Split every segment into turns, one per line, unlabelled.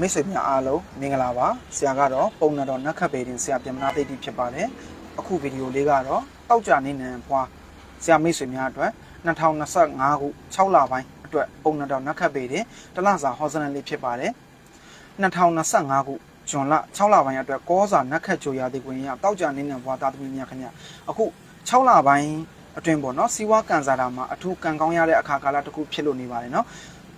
မိတ်ဆွေများအားလုံးမင်္ဂလာပါဆရာကတော့ပုံနာတော်နတ်ခတ်ပေတင်ဆရာပြန်မနာသိတိဖြစ်ပါတယ်အခုဗီဒီယိုလေးကတော့တောက်ကြနေနံပွားဆရာမိတ်ဆွေများအတွက်2025ခု6လပိုင်းအတွက်ပုံနာတော်နတ်ခတ်ပေတင်တလစာဟောစနလေးဖြစ်ပါတယ်2025ခုဇွန်လ6လပိုင်းအတွက်ကောစာနတ်ခတ်ကြိုရသည်ကွင်ရတောက်ကြနေနံပွားသားသမီးများခင်ဗျအခု6လပိုင်းအတွင်းပေါ့နော်စီဝါကန်စာတာမှာအထူးကန်ကောင်းရတဲ့အခါကာလတစ်ခုဖြစ်လို့နေပါတယ်နော်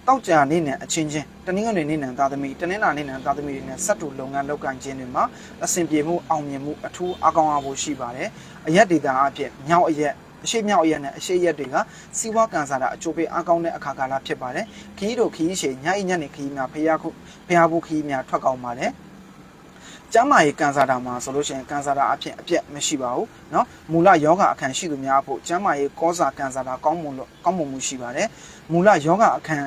တောက်ကြနေနဲ့အချင်းချင်းတနင်္ဂနွေနေ့နဲ့သားသမီးတနင်္လာနေ့နဲ့သားသမီးတွေနဲ့ဆက်တူလုပ်ငန်းလုပ်ကိုင်ခြင်းတွေမှာအဆင်ပြေမှုအောင်မြင်မှုအထူးအကောင်းအဖို့ရှိပါတယ်။အရက်ဒေတာအဖြစ်မြောက်အရက်အရှိမြောက်အရက်နဲ့အရှိရက်တွေကစီးပွားကန်စားတာအကျိုးပေးအကောင်းတဲ့အခါကာလဖြစ်ပါတယ်။ခီးတို့ခီးရှည်ညအိညနေခီးများဖျားခုဖျားဖို့ခီးများထွက်ကောင်းပါတယ်။ကျမ်းမာရေးကန်စားတာမှာဆိုလို့ရှိရင်ကန်စားတာအဖြစ်အပြက်မရှိပါဘူးเนาะမူလယောဂအခန့်ရှိသူများအဖို့ကျမ်းမာရေးကောစာကန်စားတာကောင်းမွန်လို့ကောင်းမွန်မှုရှိပါတယ်မူလယောဂအခန့်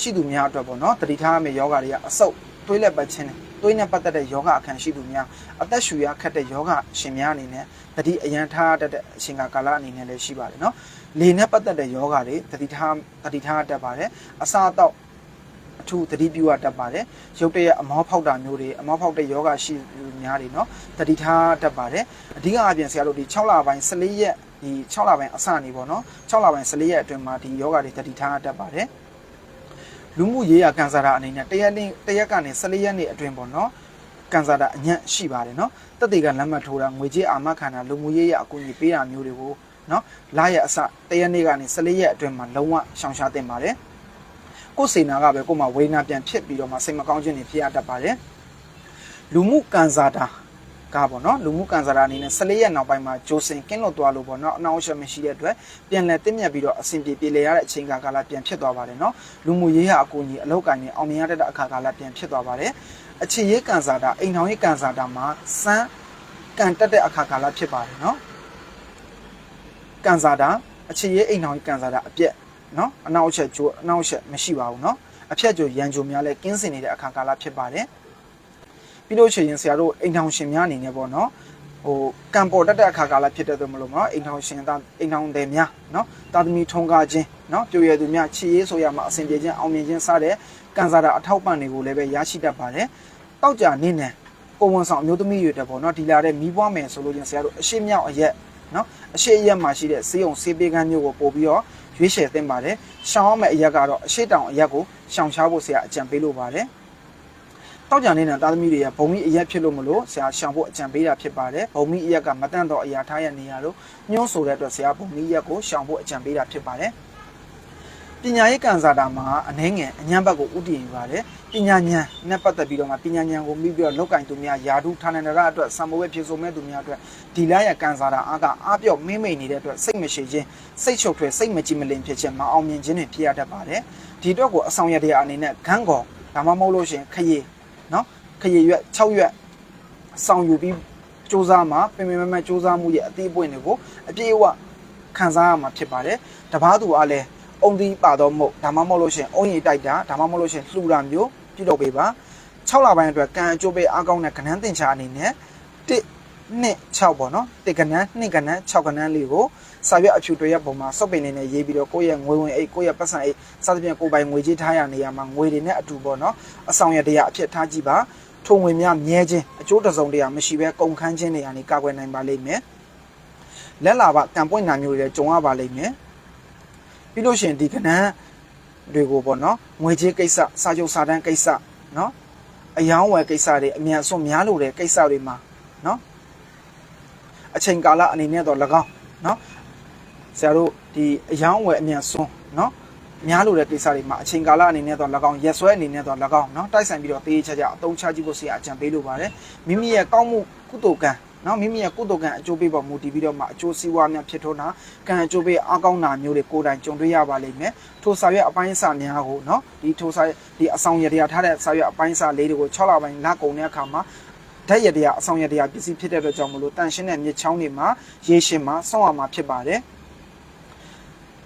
ရှိသူများအတွက်ပေါ့เนาะတတိထားရမယ့်ယောဂတွေကအဆုတ်တွေးလက်ပတ်ခြင်းတွေးနဲ့ပတ်သက်တဲ့ယောဂအခန့်ရှိသူများအသက်ရှူရခက်တဲ့ယောဂရှင်များအနေနဲ့တတိအရန်ထားတတ်တဲ့အချိန်ကာလအနေနဲ့လည်းရှိပါတယ်เนาะလေနဲ့ပတ်သက်တဲ့ယောဂတွေတတိထားတတိထားတတ်ပါတယ်အစာတော့အထူးသတိပြုရတတ်ပါတယ်ရုပ်တရက်အမောဖောက်တာမျိုးတွေအမောဖောက်တဲ့ယောဂရှိသူများတွေเนาะတတိထားတတ်ပါတယ်အဓိကအပြင်ဆရာတို့ဒီ6လပိုင်း14ရက်ဒီ6လပိုင်းအစနေပေါ့เนาะ6လပိုင်း14ရက်အတွင်းမှာဒီယောဂတွေတတိထားတတ်ပါတယ် လူမှုရေးရာကန်ဆာတာအနေနဲ့တရက်နေ့တရက်ကနေ14ရက်နေ့အတွင်းပေါ့နော်ကန်ဆာတာအညံ့ရှိပါတယ်နော်တက်တေကလက်မှတ်ထိုးတာငွေကြေးအာမခံတာလူမှုရေးရာအကူအညီပေးတာမျိုးတွေကိုနော်လရက်အစတရက်နေ့ကနေ14ရက်အတွင်းမှာလုံးဝရှောင်ရှားတင်ပါတယ်ကိုယ်စေနာကပဲကိုယ်မှာဝေနာပြန်ဖြစ်ပြီးတော့မှစိတ်မကောင်းခြင်းတွေဖြစ်ရတတ်ပါတယ်လူမှုကန်ဆာတာ ကပေါ့နော်လူမှုကန်ဆာတာအနေနဲ့14ရက်နောက်ပိုင်းမှာဂျိုစင်ကင်းလွတ်သွားလို့ပေါ့နော်အနောက်ရှက်မရှိတဲ့အတွက်ပြန်လည်တင်းမြတ်ပြီးတော့အဆင်ပြေပြေလည်ရတဲ့အချိန်ကာလပြန်ဖြစ်သွားပါတယ်နော်လူမှုရေးရအကူအညီအလောက်ကိုင်းနေအောင်မြင်ရတဲ့အခါကာလပြန်ဖြစ်သွားပါတယ်အခြေရေးကန်ဆာတာအိမ်ထောင်ရေးကန်ဆာတာမှာစမ်းကန်တက်တဲ့အခါကာလဖြစ်ပါတယ်နော်ကန်ဆာတာအခြေရေးအိမ်ထောင်ရေးကန်ဆာတာအပြက်နော်အနောက်ရှက်ကျိုးအနောက်ရှက်မရှိပါဘူးနော်အဖြတ်ကျိုးရန်ကျိုးများလဲကင်းစင်နေတဲ့အခါကာလဖြစ်ပါတယ် ပြီးလို့ရှိရင်ဆရာတို့အိမ်ထောင်ရှင်များအနေနဲ့ပေါ့နော်ဟိုကံပေါ်တတ်တဲ့အခါကာလဖြစ်တဲ့သူမလို့နော်အိမ်ထောင်ရှင်သားအိမ်ထောင်တယ်များနော်တာသမီထုံကားခြင်းနော်ပြိုရသူများချီရေးဆိုရမှာအစဉ်ပြေခြင်းအောင်မြင်ခြင်းစတဲ့ကံစားတာအထောက်ပံ့တွေကိုလည်းပဲရရှိတတ်ပါတယ်တောက်ကြနေနဲ့ကိုဝန်ဆောင်အမျိုးသမီးတွေတက်ပေါ့နော်ဒီလာတဲ့မီးပွားမယ်ဆိုလို့ချင်းဆရာတို့အရှိမြောက်အရက်နော်အရှိအရက်မှာရှိတဲ့စေးုံစေးပေးကမ်းမျိုးကိုပို့ပြီးတော့ရွေးချယ်သင့်ပါတယ်ရှောင်းအောင်မဲ့အရက်ကတော့အရှိတောင်အရက်ကိုရှောင်ရှားဖို့ဆရာအကြံပေးလိုပါတယ် တောက်ကြနေတဲ့သားသမီးတွေကဘုံမီအရက်ဖြစ်လို့မလို့ဆရာရှောင်ဖို့အကြံပေးတာဖြစ်ပါတယ်ဘုံမီအရက်ကမတန့်တော့အရာထားရနေရလို့ညှိုးဆိုတဲ့အတွက်ဆရာဘုံမီအရက်ကိုရှောင်ဖို့အကြံပေးတာဖြစ်ပါတယ်ပညာရေးကန်စာတာမှာအနှဲငယ်အញ្ញံဘက်ကိုဥတည်နေပါတယ်ပညာဉာဏ်နဲ့ပတ်သက်ပြီးတော့မှပညာဉာဏ်ကိုမိပြီးတော့လောက်ကင်သူများယာတုဌာနန္ဒရအတွက်စံမိုးပဲဖြစ်ဆိုမဲ့သူများအတွက်ဒီလာရကန်စာတာအားကအားပြော့မင်းမိန်နေတဲ့အတွက်စိတ်မရှိခြင်းစိတ်ချုပ်ထွေးစိတ်မကြည်မလင်ဖြစ်ခြင်းမအောင်မြင်ခြင်းတွေဖြစ်ရတတ်ပါတယ်ဒီအတွက်ကိုအဆောင်ရတရားအနေနဲ့ဂန်းကောဒါမှမဟုတ်လို့ရှိရင်ခရီး နော်ခရီရွက်6ရွက်ဆောင်ယူပြီးစူးစမ်းမှာပင်ပင်မမစူးစမ်းမှုရဲ့အသေးအပွင့်တွေကိုအပြည့်အဝခံစားရမှာဖြစ်ပါတယ်တပားသူအားလည်းအုံသီးပါတော့မဟုတ်ဒါမှမဟုတ်လို့ရှိရင်အုံရည်တိုက်တာဒါမှမဟုတ်လို့ရှိရင်လှူတာမျိုးပြုလုပ်ပေးပါ6လပိုင်းအတွက်ကံအကျိုးပေးအားကောင်းတဲ့ကဏ္ဍသင်္ချာအနေနဲ့1 နှစ်6ပေါ့နော်1ကဏ္ဍ2ကဏ္ဍ6ကဏ္ဍလေးကိုစာရွက်အဖြူတွေရဲ့ပုံမှာစော့ပင်နေနဲ့ရေးပြီးတော့ကိုယ့်ရဲ့ငွေဝင်အိတ်ကိုယ့်ရဲ့ပတ်စံအိတ်စသဖြင့်ကိုယ်ပိုင်ငွေကြေးထားရနေရမှာငွေတွေနဲ့အတူပေါ့နော်အဆောင်ရတရားအဖြစ်ထားကြည့်ပါထုံငွေများမြဲခြင်းအကျိုးတစုံတရာမရှိဘဲကုန်ခန်းခြင်းတွေကနေကာကွယ်နိုင်ပါလိမ့်မယ်လက်လာပါကံပွင့်နာမျိုးတွေလည်းကြုံရပါလိမ့်မယ်ပြီးလို့ရှိရင်ဒီကဏ္ဍတွေကိုပေါ့နော်ငွေကြေးကိစ္စစာချုပ်စာတမ်းကိစ္စနော်အယောင်းဝယ်ကိစ္စတွေအမြန်ဆုံးများလို့တဲ့ကိစ္စတွေမှာနော် အချိန်ကာလအနေနဲ့တော့၎င်းနော် ဆရာတို့ဒီအယောင်းဝယ်အမြန်ဆုံးเนาะများလို့တဲ့ကိစ္စတွေမှာအချိန်ကာလအနေနဲ့တော့၎င်းရက်စွဲအနေနဲ့တော့၎င်းเนาะတိုက်ဆိုင်ပြီးတော့တေးချာချာအသုံးချကြည့်ဖို့ဆရာအကြံပေးလိုပါတယ်မိမိရဲ့ကောင်းမှုကုသိုလ်ကံเนาะမိမိရဲ့ကုသိုလ်ကံအကျိုးပေးပေါ်မူတည်ပြီးတော့မှအကျိုးစီးပွားများဖြစ်ထွန်းတာကံအကျိုးပေးအားကောင်းတာမျိုးတွေကိုယ်တိုင်ကြုံတွေ့ရပါလိမ့်မယ်ထိုစာရွက်အပိုင်းအစများကိုเนาะဒီထိုစာဒီအဆောင်ရတရားထားတဲ့စာရွက်အပိုင်းအစလေးတွေကို6လပိုင်းလကုန်တဲ့အခါမှာ ဓာတ်ရတရားအဆောင်ရတရားပစ္စည်းဖြစ်တဲ့အတွက်ကြောင့်မလို့တန်ရှင်းတဲ့မြစ်ချောင်းတွေမှာရေရှင်မှာဆောင်းရမှာဖြစ်ပါတယ်။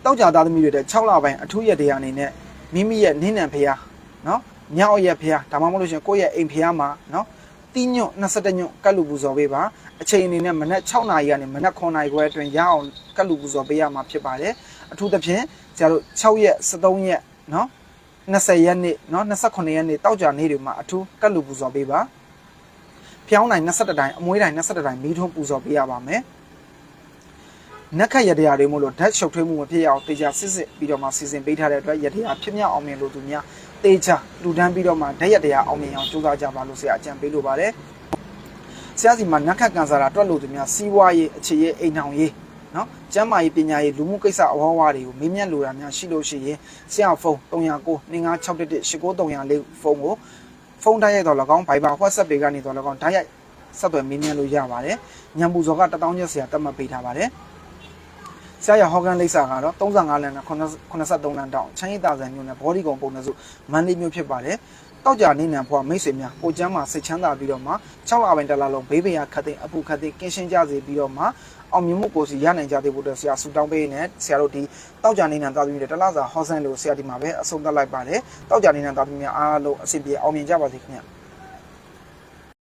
တောက်ကြသားသမီးတွေတဲ့6လပိုင်းအထူးရတရားအနေနဲ့မိမိရဲ့နင်းနံဖျားနော်ညောင်ရဖျားဒါမှမဟုတ်လို့ရှင်ကိုယ့်ရဲ့အိမ်ဖျားမှာနော်တိညွန့်21ညွန့်ကတ်လူပူဇော်ပေးပါအချိန်အနေနဲ့မနက်6နာရီကနေမနက်9နာရီခွဲအတွင်းရအောင်ကတ်လူပူဇော်ပေးရမှာဖြစ်ပါတယ်အထူးသဖြင့်ဆရာတို့6ရက်7ရက်နော်20ရက်နေ့နော်28ရက်နေ့တောက်ကြနေ့တွေမှာအထူးကတ်လူပူဇော်ပေးပါ ဖျောင်းတိုင်း22တိုင်းအမွေးတိုင်း22တိုင်းမီးထွန်းပူဇော်ပေးရပါမယ်နက်ခတ်ရတရားတွေမို့လို့ဓာတ်ရှုပ်ထွေးမှုမဖြစ်ရအောင်တေချာစစ်စစ်ပြီးတော့မှစီစဉ်ပေးထားတဲ့အတွက်ရတရားဖြစ်မြောက်အောင်မြင်လို့သူများတေချာလူတန်းပြီးတော့မှဓာတ်ရတရားအောင်မြင်အောင်ကြိုးစားကြပါလို့ဆရာအကြံပေးလိုပါတယ်ဆရာစီမှာနက်ခတ်ကန်ဆာတာတွက်လို့သူများစီးပွားရေးအခြေရေးအိမ်ထောင်ရေးနော်ကျမ်းမာရေးပညာရေးလူမှုကိစ္စအဝါဝါတွေကိုမေးမြန်းလိုတာများရှိလို့ရှိရင်ဆရာဖုန်း309 2561 8934ဖုန်းကို ဖုန်းတိုက်ရိုက်တော့၎င်း Viber WhatsApp တွေကနေတော့၎င်းတိုက်ရိုက်ဆက်သွယ်မေးမြန်းလို့ရပါတယ်ညံပူဇော်က1000ကျပ်ဆရာတတ်မှတ်ပေးထားပါတယ်ဆရာရဟောကန်လိပ်စာကတော့35လမ်းနဲ့83လမ်းတောင်ချမ်းရည်တာဆန်မြို့နယ်ဘော်ဒီကုံပုံနှစုမန္တလေးမြို့ဖြစ်ပါတယ်တောက်ကြနေနံဖွာမိတ်ဆွေများကိုကျမ်းမှာစိတ်ချမ်းသာပြီးတော့မှ6လပိုင်းတစ်လလုံးဘေးပင်ရခတ်သိမ်းအပူခတ်သိမ်းကင်းရှင်းကြစေပြီးတော့မှ အောင်မြင်မှုကိုစီရနိုင်ကြသေးဖို့အတွက်ဆရာဆူတောင်းပေးနေဆရာတို့ဒီတောက်ကြနေနံတာသမီးတွေတလားစာဟောဆန်လို့ဆရာဒီမှာပဲအဆုံးသတ်လိုက်ပါတယ်တောက်ကြနေနံတာသမီးများအားလုံးအဆင်ပြေအောင်မြင်ကြပါစေခင်ဗျ